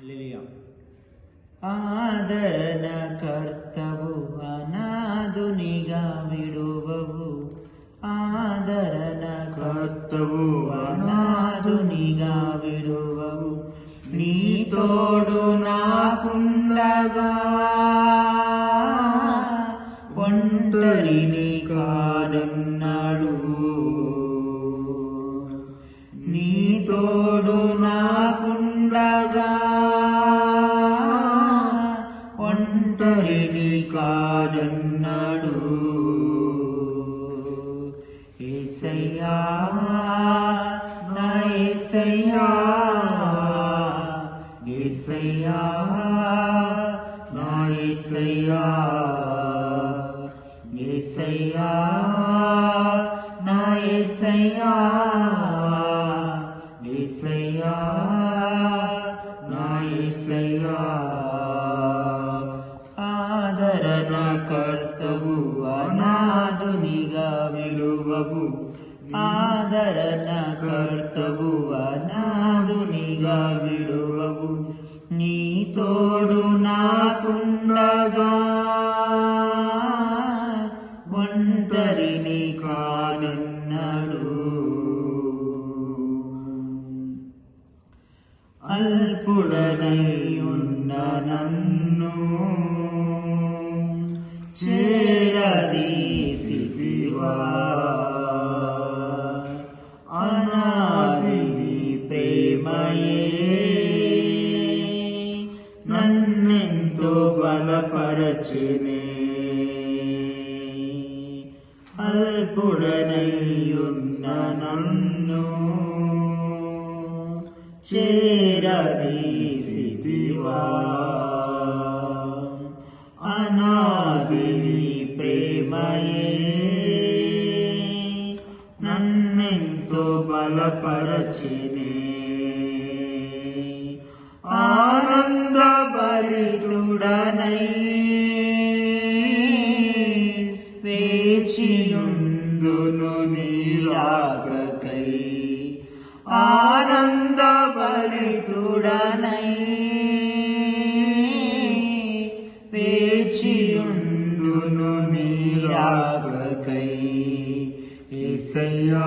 హల్లెలూయా ఆదరణ కర్తవు అనాథునిగా విడువవు ఆదరణ కర్తవు అనాథునిగా విడువవు నీ తోడు నాకుండగా ఒంటరిని కాదన్నాడు ఒంటరిని కాదన్నాడు ఏసయ్యా నా ఏసయ్యా ఏసయ్యా నా ఏసయ్యా ఏసయ్యా నా ఏసయ్యా ఏసయ్యా నా ఏసయ్యా. నా కర్తవు అనాథునిగా విడువవు ఆదరణ కర్తవు అనాథునిగా విడువవు నీ తోడు నాకుండగా ఒంటరిని కానన్నాడు అల్పుడనై ఉన్న నన్ను చేరదీసిదివా అనాదిని ప్రేమయే నన్నెంతో బలపరచునే అల్పుడనై ఉన్న నన్ను చేరదీసిదివా అనాదిని ప్రేమయే బలపరచినే ఆనంద భరితుడనై వేచియుందును నీలాగకై. ఆనంద భరితుడనై వేచియుందును నీలాగకై. ఏసయ్యా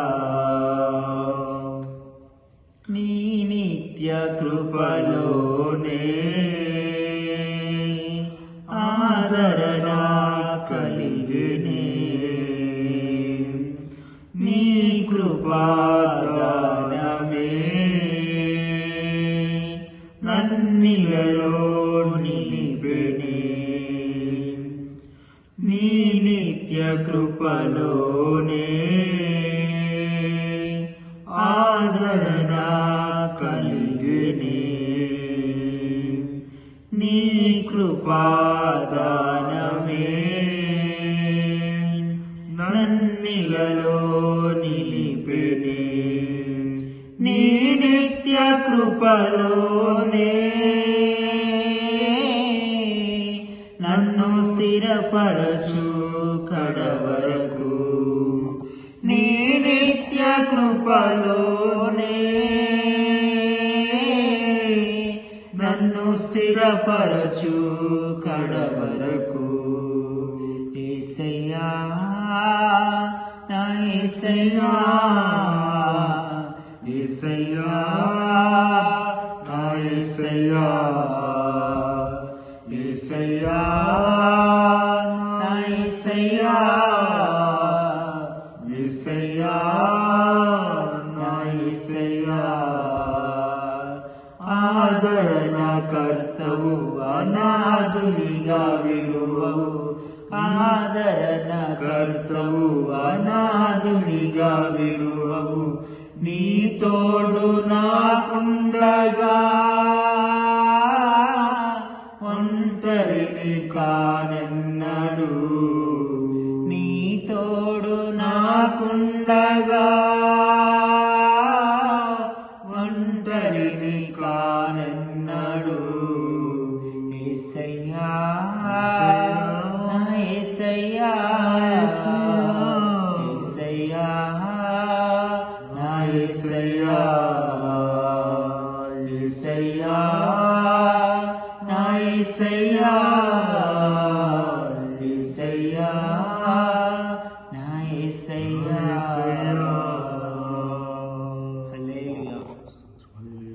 కృపాదానమే నన్నిలలో నిలిపెనే నీ నిత్య కృపలోనే ఆదరణ కలిగినే నీ కృపాదానమే నన్నిలలో కృపలోనే నన్ను స్థిరపరచు కడవరకు. నీ నిత్య కృపలోనే నన్ను స్థిరపరచు కడవరకు. ఏసయ్యా నా ఏసయ్యా. ఏసయ్యా నా ఏసయ్యా ఏసయ్యా నా ఏసయ్యా ఏసయ్యా నా ఏసయ్యా ఆదరణ కర్తవు అనాథునిగా విలువవు. ఆదరణ కర్తవు అనాథునిగా విలువవు. నీ తోడు నాకుండగా ఒంటరిని కానెన్నడు. నీ తోడు నాకుండగా ఒంటరిని కానెన్నడు.